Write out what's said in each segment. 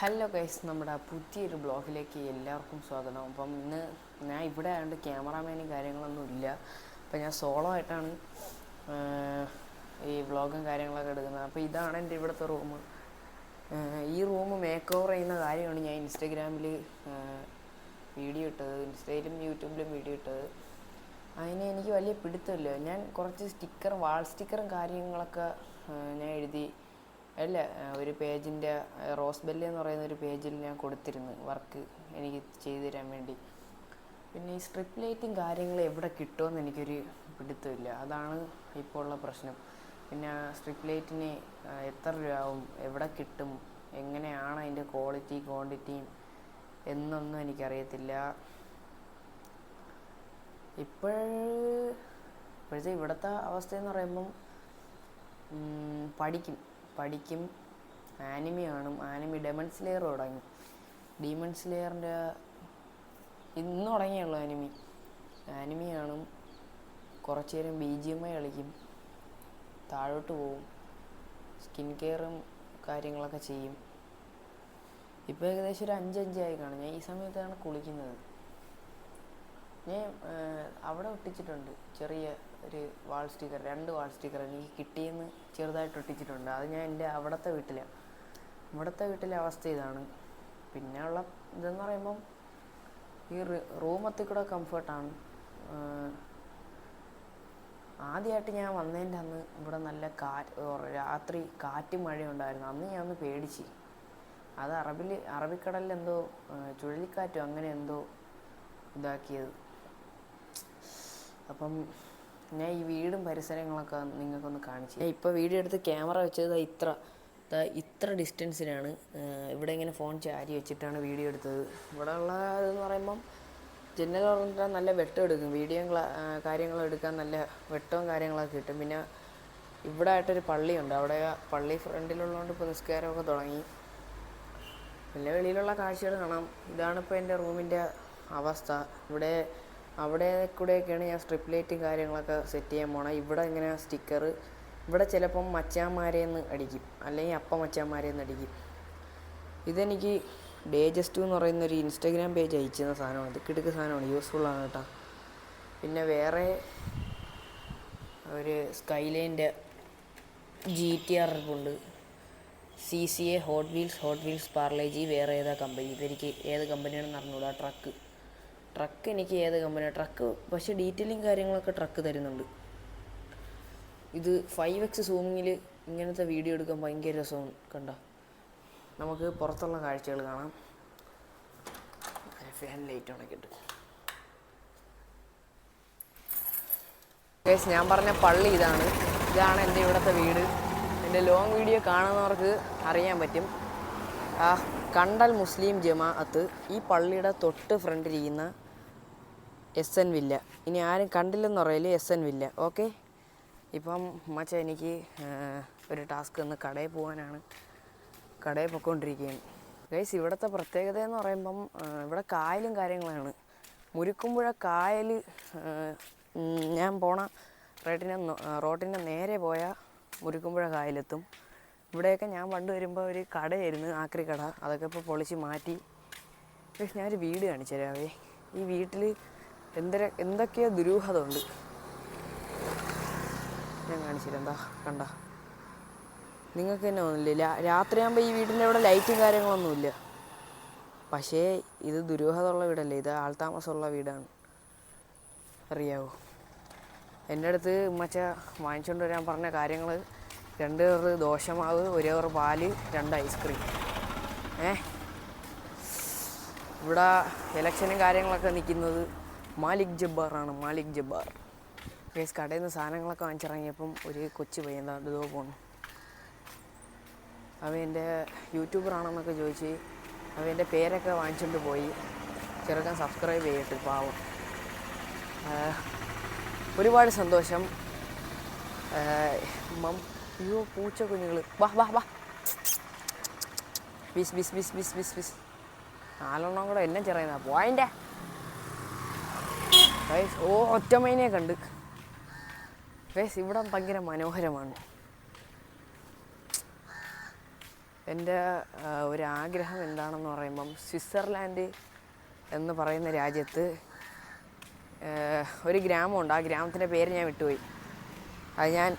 Hello guys നമ്മുടെ പുതിയൊരു ബ്ലോഗിലേക്ക് എല്ലാവർക്കും സ്വാഗതം. അപ്പം ഇന്ന് ഞാൻ ഇവിടെ ആയതുകൊണ്ട് ക്യാമറാമാനും കാര്യങ്ങളൊന്നും ഇല്ല. അപ്പം ഞാൻ സോളോ ആയിട്ടാണ് ഈ വ്ളോഗും കാര്യങ്ങളൊക്കെ എടുക്കുന്നത്. അപ്പോൾ ഇതാണ് എന്റെ ഇവിടുത്തെ റൂം ഈ റൂം മേക്ക് ഓവർ ചെയ്യുന്ന കാര്യമാണ് ഞാൻ ഇൻസ്റ്റഗ്രാമിൽ വീഡിയോ ഇട്ടത്. ഇൻസ്റ്റയിലും യൂട്യൂബിലും വീഡിയോ ഇട്ടത്. അതിനെ എനിക്ക് വലിയ പിടുത്തമില്ല. ഞാൻ കുറച്ച് സ്റ്റിക്കർ വാൾ സ്റ്റിക്കറും കാര്യങ്ങളൊക്കെ ഞാൻ എഴുതി അല്ല? ഒരു പേജിന്റെ റോസ് ബെല്ലി എന്ന് പറയുന്ന ഒരു പേജിൽ ഞാൻ കൊടുത്തിരുന്നു വർക്ക് എനിക്ക് ചെയ്തു തരാൻ വേണ്ടി. പിന്നെ ഈ സ്ട്രിപ്പ് ലൈറ്റും കാര്യങ്ങളും എവിടെ കിട്ടുമെന്ന് എനിക്കൊരു പിടുത്തമില്ല. അതാണ് ഇപ്പോൾ ഉള്ള പ്രശ്നം. പിന്നെ സ്ട്രിപ്പ് ലൈറ്റിന് എത്ര രൂപ ആവും എവിടെ കിട്ടും? എങ്ങനെയാണ് അതിന്റെ ക്വാളിറ്റി ക്വാണ്ടിറ്റിയും എന്നൊന്നും എനിക്കറിയത്തില്ല. ഇപ്പോൾ ഇപ്പോഴത്തെ ഇവിടുത്തെ അവസ്ഥയെന്ന് പറയുമ്പം പഠിക്കും. പഠിക്കും. ആനിമി കാണും. ആനിമി ഡെമൺ സ്ലെയർ തുടങ്ങി. ഡീമൺ സ്ലെയറിന്റെ ഇന്ന് തുടങ്ങിയുള്ളൂ ആനിമി. ആനിമി കാണും. കുറച്ച് നേരം ബി ജി എം ഐ കളിക്കും. താഴോട്ട് പോവും. സ്കിൻ കെയറും കാര്യങ്ങളൊക്കെ ചെയ്യും. ഇപ്പോൾ ഏകദേശം ഒരു അഞ്ചഞ്ചായി കാണും. ഞാൻ ഈ സമയത്താണ് കുളിക്കുന്നത്. ഞാൻ അവിടെ ഒട്ടിച്ചിട്ടുണ്ട്. ചെറിയ ഒരു വാൾ സ്റ്റിക്കർ രണ്ട് വാൾ സ്റ്റിക്കർ എനിക്ക് കിട്ടിയെന്ന് ചെറുതായിട്ട് ഒട്ടിച്ചിട്ടുണ്ട്. അത് ഞാൻ എന്റെ അവിടുത്തെ വീട്ടിലാണ് ഇവിടുത്തെ വീട്ടിലെ അവസ്ഥ ഇതാണ്. പിന്നെ ഉള്ള ഇതെന്ന് പറയുമ്പം ഈ റൂമത്തിൽ കൂടെ കംഫർട്ടാണ്. ആദ്യമായിട്ട് ഞാൻ വന്നതിന്റെ അന്ന് ഇവിടെ നല്ല കാറ്റ് രാത്രി കാറ്റും മഴയും ഉണ്ടായിരുന്നു അന്ന് ഞാൻ ഒന്ന് പേടിച്ച്. അത് അറബിൽ അറബിക്കടലിൽ എന്തോ ചുഴലിക്കാറ്റോ അങ്ങനെ എന്തോ ഇതാക്കിയത്. അപ്പം ഞാൻ ഈ വീടും പരിസരങ്ങളൊക്കെ നിങ്ങൾക്കൊന്ന് കാണിച്ചു ഞാൻ ഇപ്പോൾ വീഡിയോ എടുത്ത് ക്യാമറ വെച്ചത് ഇത്ര. ഇത്ര ഡിസ്റ്റൻസിനാണ് ഇവിടെ ഇങ്ങനെ ഫോൺ ചാരി വെച്ചിട്ടാണ് വീഡിയോ എടുത്തത്. ഇവിടെ ഉള്ള ഇതെന്ന് പറയുമ്പം ജനൽ തുറന്നിട്ടാൽ നല്ല വെട്ടം എടുക്കും. വീഡിയോ കാര്യങ്ങളും എടുക്കാൻ നല്ല വെട്ടവും കാര്യങ്ങളൊക്കെ കിട്ടും. പിന്നെ ഇവിടെ ആയിട്ടൊരു പള്ളിയുണ്ട്. അവിടെ പള്ളി ഫ്രണ്ടിലുള്ളതുകൊണ്ട് ഇപ്പോൾ നിസ്കാരമൊക്കെ തുടങ്ങി. പിന്നെ വെളിയിലുള്ള കാഴ്ചകൾ കാണാം. ഇതാണ് ഇപ്പോൾ എന്റെ റൂമിന്റെ അവസ്ഥ. ഇവിടെ അവിടെ കൂടെയൊക്കെയാണ് ഞാൻ സ്ട്രിപ്പ് ലൈറ്റും കാര്യങ്ങളൊക്കെ സെറ്റ് ചെയ്യാൻ പോണത് ഇവിടെ ഇങ്ങനെ സ്റ്റിക്കർ ഇവിടെ ചിലപ്പം മച്ചാന്മാരെന്ന് അടിക്കും. അല്ലെങ്കിൽ അപ്പം മച്ചാന്മാരെന്ന് അടിക്കും. ഇതെനിക്ക് ഡേജസ്റ്റു എന്ന് പറയുന്ന ഒരു ഇൻസ്റ്റാഗ്രാം പേജ് അയച്ചിരുന്ന സാധനമാണ്. ഇത് കിടുക്ക് സാധനമാണ്. യൂസ്ഫുള്ളാണ് കേട്ടോ. പിന്നെ വേറെ ഒരു സ്കൈലൈന്റെ ജി ടി ആർ ഉണ്ട് C C A Hot Wheels Hot Wheels ParleG വേറെ ഏതാ കമ്പനി ഇതെനിക്ക് ഏത് കമ്പനിയാണെന്ന് അറിഞ്ഞൂടാ. ട്രക്ക് ട്രക്ക് എനിക്ക് ഏത് കമ്പനിയാണ് ട്രക്ക് പക്ഷേ ഡീറ്റെയിലിംഗ് കാര്യങ്ങളൊക്കെ ട്രക്ക് തരുന്നുണ്ട്. ഇത് ഫൈവ് എക്സ് സൂമിങ്ങിൽ ഇങ്ങനത്തെ വീഡിയോ എടുക്കാൻ ഭയങ്കര രസമാണ് കണ്ട? നമുക്ക് പുറത്തുള്ള കാഴ്ചകൾ കാണാം. ഫാൻ ലൈറ്റ് ഉണക്കിട്ട് കേസ് ഞാൻ പറഞ്ഞ പള്ളി ഇതാണ്. ഇതാണ് എന്റെ ഇവിടുത്തെ വീട്. എന്റെ ലോങ് വീഡിയോ കാണുന്നവർക്ക് അറിയാൻ പറ്റും. ആ കണ്ടൽ മുസ്ലിം ജമാഅത്ത് ഈ പള്ളിയുടെ തൊട്ട് ഫ്രണ്ടിലിരിക്കുന്ന എസ് എൻ വില്ല. ഇനി ആരും കണ്ടില്ലെന്ന് പറയൽ എസ് എൻ വില്ല. ഓക്കെ ഇപ്പം മച്ച എനിക്ക് ഒരു ടാസ്ക് ഒന്ന് കടയിൽ പോകാനാണ് കടയിൽ പൊയ്ക്കൊണ്ടിരിക്കുകയാണ് ഗൈസ് ഇവിടുത്തെ പ്രത്യേകത എന്ന് പറയുമ്പം ഇവിടെ കായലും കാര്യങ്ങളാണ്. മുരുക്കുമ്പുഴ കായൽ ഞാൻ പോണ റേട്ടിന്റെ റോട്ടിന്റെ നേരെ പോയാൽ മുരുക്കുമ്പുഴ കായലെത്തും. ഇവിടെയൊക്കെ ഞാൻ പണ്ട് വരുമ്പോൾ ഒരു കടയായിരുന്നു ആക്രി കട. അതൊക്കെ ഇപ്പോൾ പൊളിച്ച് മാറ്റി. പക്ഷെ ഞാനൊരു വീട് കാണിച്ചു തരാവേ ഈ വീട്ടിൽ എന്തര എന്തൊക്കെയോ ദുരൂഹതയുണ്ട്. ഞാൻ കാണിച്ചു തരാം എന്താ കണ്ട. നിങ്ങൾക്ക് തന്നെ ഒന്നുമില്ല രാത്രിയാകുമ്പോൾ ഈ വീടിന്റെ അവിടെ ലൈറ്റും കാര്യങ്ങളൊന്നുമില്ല പക്ഷേ ഇത് ദുരൂഹതയുള്ള വീടല്ലേ? ഇത് ആൾതാമസമുള്ള വീടാണ്. അറിയാവോ? എന്റെ അടുത്ത് ഉമ്മച്ച വാങ്ങിച്ചുകൊണ്ട് വരാൻ പറഞ്ഞ കാര്യങ്ങൾ രണ്ട് കവറ് ദോശമാവ് ഒരു കവറ് പാൽ രണ്ട് ഐസ്ക്രീം. ഏ? ഇവിടെ ഇലക്ഷനും കാര്യങ്ങളൊക്കെ നിൽക്കുന്നത് മാലിക് ജബ്ബാറാണ് മാലിക് ജബ്ബാർ. കേസ് കടയിൽ നിന്ന് സാധനങ്ങളൊക്കെ വാങ്ങിച്ചിറങ്ങിയപ്പം ഒരു കൊച്ചു പയ്യൻ താണ്ട് ഇതോ പോണു. അവൻ എന്റെ യൂട്യൂബറാണെന്നൊക്കെ ചോദിച്ച് അവൻ എന്റെ പേരൊക്കെ വാങ്ങിച്ചുകൊണ്ട് പോയി. ചെറുക്കൻ സബ്സ്ക്രൈബ് ചെയ്തിട്ട് പാവം. ഒരുപാട് സന്തോഷം. മം അയ്യോ പൂച്ച കുഞ്ഞുങ്ങൾ വാ വാ വാ. ബിസ് ബിസ് ബിസ് ബിസ് ബിസ് ബിസ് നാലെണ്ണം കൂടെ എന്നെ ചെറിയുന്ന പോയിന്റെ. ഓ ഒറ്റമൈനെ കണ്ട്. വേസ് ഇവിടെ ഭയങ്കര മനോഹരമാണ്. എന്റെ ആ, ഒരു ആഗ്രഹം എന്താണെന്ന് പറയുമ്പം സ്വിറ്റ്സർലാൻഡ് എന്ന് പറയുന്ന രാജ്യത്ത് ഒരു ഗ്രാമമുണ്ട്. ആ ഗ്രാമത്തിന്റെ പേര് ഞാൻ വിട്ടുപോയി. അത് ഞാൻ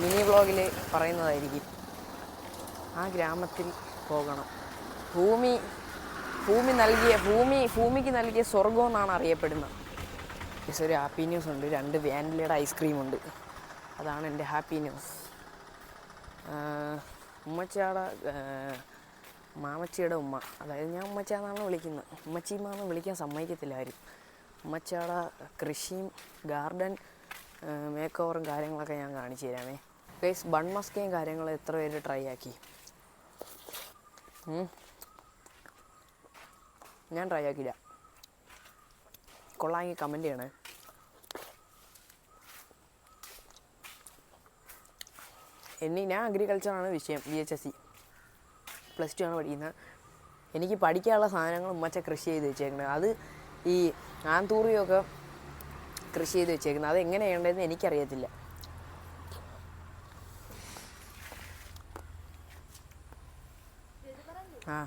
മിനി വ്ളോഗിൽ പറയുന്നതായിരിക്കും. ആ ഗ്രാമത്തിൽ പോകണം. ഭൂമി ഭൂമി നൽകിയ ഭൂമി ഭൂമിക്ക് നൽകിയ സ്വർഗം എന്നാണ് അറിയപ്പെടുന്നത്. Yes, ഒരു ഹാപ്പി ന്യൂസ് ഉണ്ട്. രണ്ട് വാനിലയുടെ ഐസ്ക്രീം ഉണ്ട്. അതാണ് എന്റെ ഹാപ്പി ന്യൂസ് ഉമ്മച്ചാടെ മാമച്ചിയുടെ ഉമ്മ. അതായത് ഞാൻ ഉമ്മച്ചാന്നാണ് വിളിക്കുന്നത്. ഉമ്മച്ചിമാന്ന് വിളിക്കാൻ സമ്മതിക്കത്തില്ല ആരും. ഉമ്മച്ചാടെ കൃഷിയും ഗാർഡൻ മേക്ക് ഓവറും കാര്യങ്ങളൊക്കെ ഞാൻ കാണിച്ചു തരാമേ. ഗൈസ് ബൺ മസ്കയും കാര്യങ്ങളും എത്ര പേര് ട്രൈ ആക്കി? ഞാൻ ട്രൈ ആക്കിയില്ല. കൊള്ളാമെങ്കിൽ കമന്റ് ചെയ്യണേ. എന്നെ ഞാൻ അഗ്രികൾച്ചറാണ് വിഷയം B H S C plus two ആണ് പഠിക്കുന്നത്. എനിക്ക് പഠിക്കാനുള്ള സാധനങ്ങൾ ഉമ്മച്ച കൃഷി ചെയ്ത് വെച്ചേക്കുന്നത് അത് ഈ ആന്തൂറിയൊക്കെ കൃഷി ചെയ്ത് വെച്ചേക്കുന്നത്. അത് എങ്ങനെ ചെയ്യേണ്ടതെന്ന് എനിക്കറിയത്തില്ല. ആ.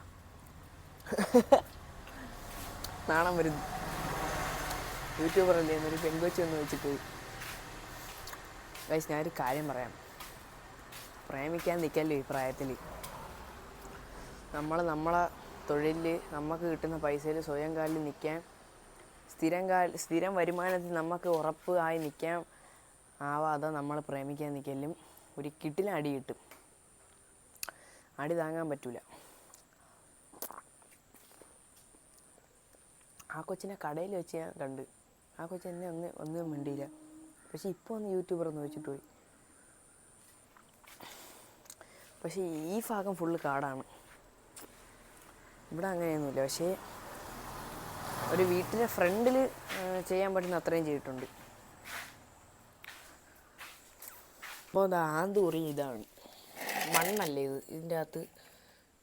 നാണം വരുന്നു. യൂട്യൂബറല്ലേ എന്നൊരു പെങ്കൊച്ചി ഒന്ന് വെച്ചിട്ട് ഗൈസ് ഞാനൊരു കാര്യം പറയാം. പ്രേമിക്കാൻ നിൽക്കല്ലോ ഈ പ്രായത്തിൽ നമ്മൾ നമ്മളെ തൊഴിലിൽ നമുക്ക് കിട്ടുന്ന പൈസയിൽ സ്വയം കാലിൽ നിൽക്കാൻ സ്ഥിരം കാ സ്ഥിരം വരുമാനത്തിൽ നമുക്ക് ഉറപ്പ് ആയി നിൽക്കാൻ ആവാതെ നമ്മൾ പ്രേമിക്കാൻ നിൽക്കലും. ഒരു കിട്ടിന് അടി കിട്ടും. അടി താങ്ങാൻ പറ്റൂല. ആ കൊച്ചിനെ കടയിൽ വെച്ച് ഞാൻ കണ്ട്. ആ കൊച്ചിനെ എന്നെ ഒന്ന് ഒന്നും മിണ്ടിയില്ല. പക്ഷെ ഇപ്പോൾ ഒന്ന് യൂട്യൂബർ ഒന്ന് വെച്ചിട്ട് പോയി. പക്ഷേ ഈ ഭാഗം ഫുള്ള് കാടാണ്. ഇവിടെ അങ്ങനെയൊന്നുമില്ല. പക്ഷേ ഒരു വീട്ടിലെ ഫ്രണ്ടിൽ ചെയ്യാൻ പറ്റുന്ന അത്രയും ചെയ്തിട്ടുണ്ട്. അപ്പോൾ അത് ആന്തൂറി ഇതാണ്. മണ്ണല്ല ഇത്? ഇതിന്റെ അകത്ത്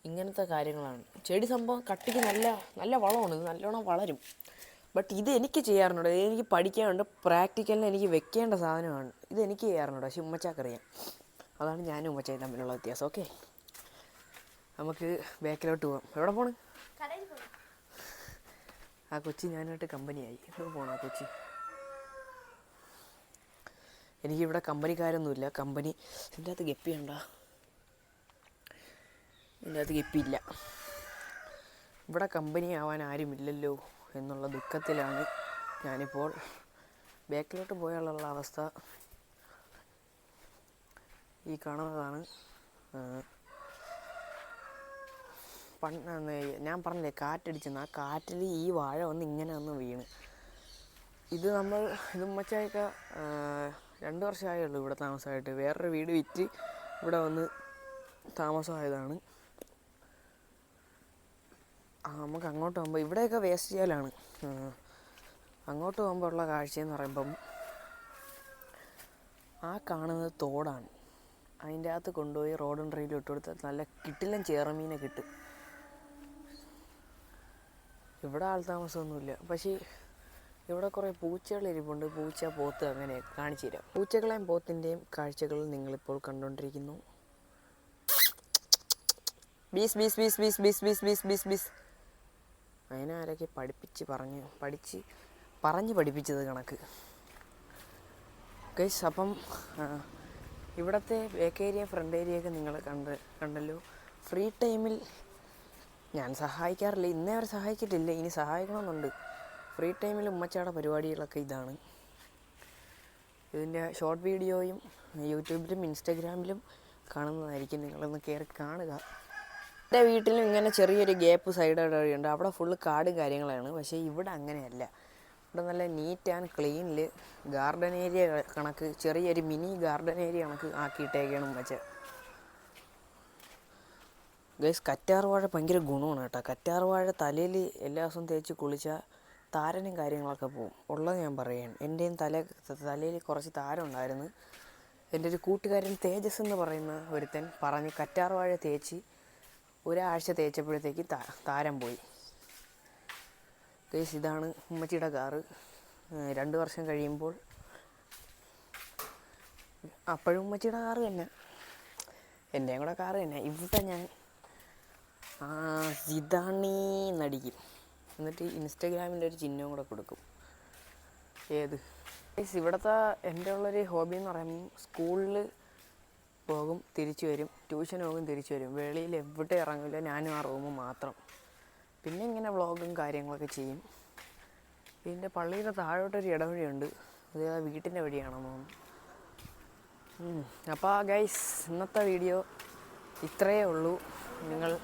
ഇങ്ങനത്തെ കാര്യങ്ങളാണ്. ചെടി സംഭവം കട്ടിക്ക് നല്ല നല്ല വളമാണ്. ഇത് നല്ലോണം വളരും. ബട്ട് ഇത് എനിക്ക് ചെയ്യാറുണ്ട്. എനിക്ക് പഠിക്കാനുണ്ട്. പ്രാക്ടിക്കലിന് എനിക്ക് വെക്കേണ്ട സാധനമാണ്. ഇത് എനിക്ക് ചെയ്യാറുണ്ട്. പക്ഷെ ഉമ്മച്ചാക്കറിയാം. അതാണ് ഞാനും ഉമ്മച്ചായും തമ്മിലുള്ള വ്യത്യാസം. ഓക്കെ നമുക്ക് ബാക്കിലോട്ട് പോവാം. എവിടെ പോണ്. ആ കൊച്ചി ഞാനായിട്ട് കമ്പനിയായി. എവിടെ പോകണം ആ കൊച്ചി? എനിക്കിവിടെ കമ്പനിക്കാരൊന്നുമില്ല. കമ്പനി ഇതിന്റെ അകത്ത് ഗപ്പിയുണ്ടോ? ഇതിന്റെ അകത്ത് ഗപ്പിയില്ല. ഇവിടെ കമ്പനി ആവാൻ ആരുമില്ലല്ലോ എന്നുള്ള ദുഃഖത്തിലാണ് ഞാനിപ്പോൾ ബാക്കിലോട്ട് പോയാലുള്ള അവസ്ഥ ഈ കാണുന്നതാണ്. പണ്ട് ഞാൻ പറഞ്ഞില്ലേ കാറ്റടിച്ചെന്ന്. ആ കാറ്റിൽ ഈ വാഴ വന്ന് ഇങ്ങനെ വന്ന് വീണ്. ഇത് നമ്മൾ ഇത് ഉമ്മച്ചായൊക്കെ രണ്ട് വർഷമായേ ഇവിടെ താമസമായിട്ട്. വേറൊരു വീട് വിറ്റ് ഇവിടെ വന്ന് താമസമായതാണ്. നമുക്ക് അങ്ങോട്ട് പോകുമ്പോൾ ഇവിടെയൊക്കെ വേസ്റ്റ് ചെയ്യലാണ്. അങ്ങോട്ട് പോകുമ്പോൾ ഉള്ള കാഴ്ചയെന്ന് പറയുമ്പം ആ കാണുന്നത് തോടാണ്. അതിന്റെ അകത്ത് കൊണ്ടുപോയി റോഡും ട്രെയിലും ഇട്ട് കൊടുത്താൽ നല്ല കിട്ടില്ല ചേറമീനെ കിട്ടും. ഇവിടെ ആൾ താമസമൊന്നുമില്ല. പക്ഷേ ഇവിടെ കുറേ പൂച്ചകൾ ഇരിപ്പുണ്ട്. പൂച്ച പോത്ത് അങ്ങനെ കാണിച്ചു തരാം. പൂച്ചകളെയും പോത്തിന്റെയും കാഴ്ചകൾ നിങ്ങളിപ്പോൾ കണ്ടുകൊണ്ടിരിക്കുന്നു. Bees bees bees bees bees bees bees bees bees. അതിനെ ആരൊക്കെ പഠിപ്പിച്ച് പറഞ്ഞ് പഠിച്ച് പറഞ്ഞ് പഠിപ്പിച്ചത് കണക്ക്. ഗൈസ് അപ്പം ഇവിടുത്തെ ബേക്ക് ഏരിയ ഫ്രണ്ട് ഏരിയ ഒക്കെ നിങ്ങൾ കണ്ട് കണ്ടല്ലോ. ഫ്രീ ടൈമിൽ ഞാൻ സഹായിക്കാറില്ല. ഇന്നേ വരെ സഹായിച്ചിട്ടില്ല. ഇനി സഹായിക്കണമെന്നുണ്ട്. ഫ്രീ ടൈമിൽ ഉമ്മച്ചാട പരിപാടികളൊക്കെ ഇതാണ്. ഇതിന്റെ ഷോർട്ട് വീഡിയോയും യൂട്യൂബിലും ഇൻസ്റ്റാഗ്രാമിലും കാണുന്നതായിരിക്കും. നിങ്ങളൊന്ന് കയറി കാണുക. എന്റെ വീട്ടിലും ഇങ്ങനെ ചെറിയൊരു ഗ്യാപ്പ് സൈഡ് ഉണ്ട് അവിടെ ഫുള്ള് കാടും കാര്യങ്ങളാണ്. പക്ഷേ ഇവിടെ അങ്ങനെയല്ല. ഇവിടെ നല്ല നീറ്റ് ആൻഡ് ക്ലീനിൽ ഗാർഡൻ ഏരിയ കണക്ക് ചെറിയൊരു മിനി ഗാർഡൻ ഏരിയ കണക്ക് ആക്കിയിട്ടേക്കാണ് ഉമ്മച്ച. ഗൈസ് കറ്റാർവാഴ ഭയങ്കര ഗുണമാണ് കേട്ടോ. കറ്റാർവാഴ തലയിൽ എല്ലാ ദിവസവും തേച്ച് കുളിച്ചാൽ താരനും കാര്യങ്ങളൊക്കെ പോകും ഉള്ളത് ഞാൻ പറയാൻ എന്റെയും തല തലയിൽ കുറച്ച് താരം ഉണ്ടായിരുന്നു. എന്റെ ഒരു കൂട്ടുകാരൻ തേജസ് എന്ന് പറയുന്ന ഒരുത്തൻ പറഞ്ഞ് കറ്റാർവാഴ തേച്ച് ഒരാഴ്ച തേച്ചപ്പോഴത്തേക്ക് താരം പോയി. ഗൈസ് ഇതാണ് ഉമ്മച്ചിയുടെ കാറ്. രണ്ട് വർഷം കഴിയുമ്പോൾ അപ്പോഴും ഉമ്മച്ചിയുടെ കാറ് തന്നെ. എന്റെയും കൂടെ കാറ് തന്നെ. ഇവിടെ ഞാൻ സിതാണി നടിക്കും. എന്നിട്ട് ഇൻസ്റ്റഗ്രാമിന്റെ ഒരു ചിഹ്നവും കൂടെ കൊടുക്കും. ഏത്? ഇവിടുത്തെ എന്റെ ഉള്ളൊരു ഹോബി എന്ന് പറയുമ്പോൾ സ്കൂളിൽ പോകും തിരിച്ചു വരും. ട്യൂഷൻ പോകും തിരിച്ചു വരും. വെളിയിൽ എവിടെ ഇറങ്ങില്ല ഞാനും ആ റൂമ് മാത്രം. പിന്നെ ഇങ്ങനെ വ്ളോഗും കാര്യങ്ങളൊക്കെ ചെയ്യും. പിന്നെ പള്ളിയുടെ താഴോട്ടൊരു ഇടവഴിയുണ്ട്. അത് ആ വീട്ടിന്റെ വഴിയാണെന്ന് തോന്നുന്നു. അപ്പോൾ ഗൈസ് ഇന്നത്തെ വീഡിയോ ഇത്രയേ ഉള്ളൂ. നിങ്ങൾ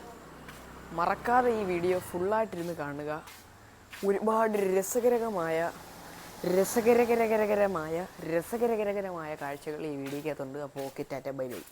മറക്കാതെ ഈ വീഡിയോ ഫുള്ളായിട്ടിരുന്ന് കാണുക. ഒരുപാട് രസകരകമായ രസകരകരകരകരമായ രസകരകരകരമായ കാഴ്ചകൾ ഈ വീഡിയോക്കകത്തുണ്ട് അപ്പോൾ ഓക്കെ ടാറ്റ ബൈ ബൈ.